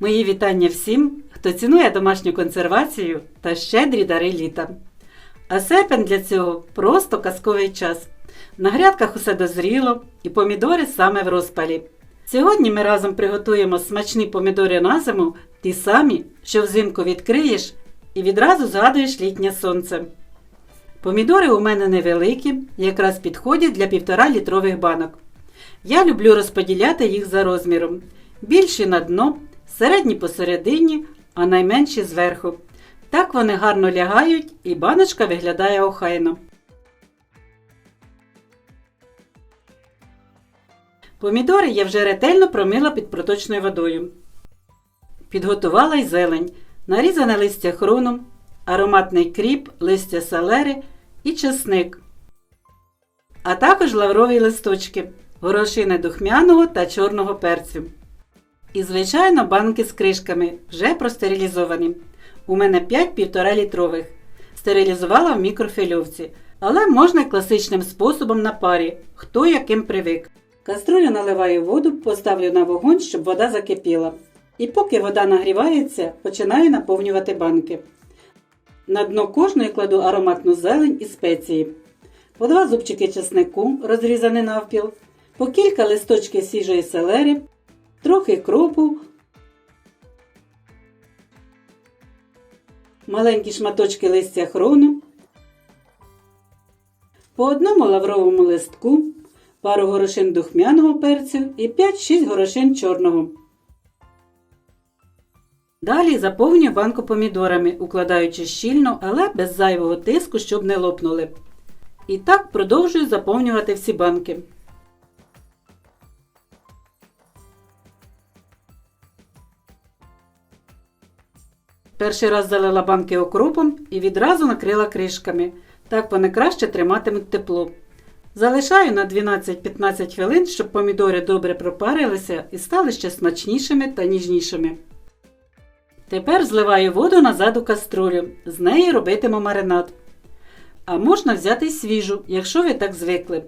Мої вітання всім, хто цінує домашню консервацію та щедрі дари літа. А серпень для цього просто казковий час. На грядках усе дозріло, і помідори саме в розпалі. Сьогодні ми разом приготуємо смачні помідори на зиму, ті самі, що взимку відкриєш і відразу згадуєш літнє сонце. Помідори у мене невеликі, якраз підходять для півтора літрових банок. Я люблю розподіляти їх за розміром. Більші на дно, середні посередині, а найменші зверху. Так вони гарно лягають і баночка виглядає охайно. Помідори я вже ретельно промила під проточною водою. Підготувала й зелень, нарізане листя хрону, ароматний кріп, листя салери і чесник. А також лаврові листочки, горошини духмяного та чорного перцю. І, звичайно, банки з кришками, вже простерилізовані. У мене 5 півтора літрових. Стерилізувала в мікрофильовці, але можна класичним способом на парі, хто яким привик. Каструлю наливаю воду, поставлю на вогонь, щоб вода закипіла. І поки вода нагрівається, починаю наповнювати банки. На дно кожної кладу ароматну зелень і спеції. По два зубчики чеснику, розрізаний навпіл, по кілька листочків свіжої селери, трохи кропу, маленькі шматочки листя хрону, по одному лавровому листку, пару горошин духмяного перцю і 5-6 горошин чорного. Далі заповнюю банку помідорами, укладаючи щільно, але без зайвого тиску, щоб не лопнули. І так продовжую заповнювати всі банки. Перший раз залила банки окропом і відразу накрила кришками. Так вони краще триматимуть тепло. Залишаю на 12-15 хвилин, щоб помідори добре пропарилися і стали ще смачнішими та ніжнішими. Тепер зливаю воду назад у каструлю. З неї робитиму маринад. А можна взяти свіжу, якщо ви так звикли.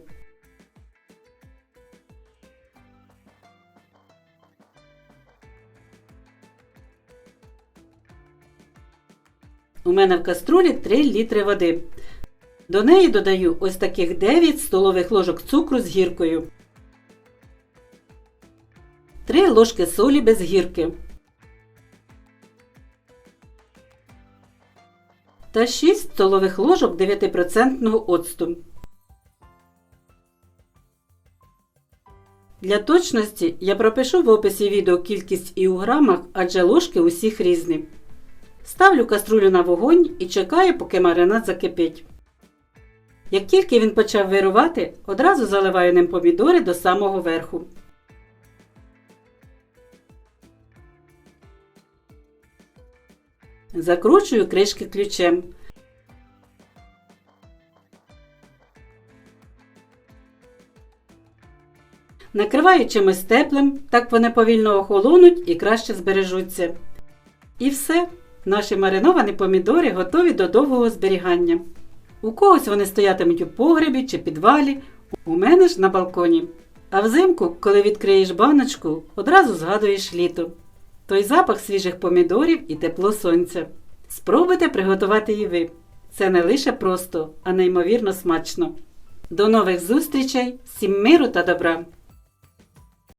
У мене в каструлі 3 літри води. До неї додаю ось таких 9 столових ложок цукру з гіркою. 3 ложки солі без гірки. Та 6 столових ложок 9% оцту. Для точності я пропишу в описі відео кількість і у грамах, адже ложки усіх різні. Ставлю каструлю на вогонь і чекаю, поки маринад закипить. Як тільки він почав вирувати, одразу заливаю ним помідори до самого верху. Закручую кришки ключем. Накриваю чимось теплим, так вони повільно охолонуть і краще збережуться. І все, наші мариновані помідори готові до довгого зберігання. У когось вони стоятимуть у погребі чи підвалі, у мене ж на балконі. А взимку, коли відкриєш баночку, одразу згадуєш літо. Той запах свіжих помідорів і тепло сонця. Спробуйте приготувати і ви. Це не лише просто, а неймовірно смачно. До нових зустрічей, всім миру та добра!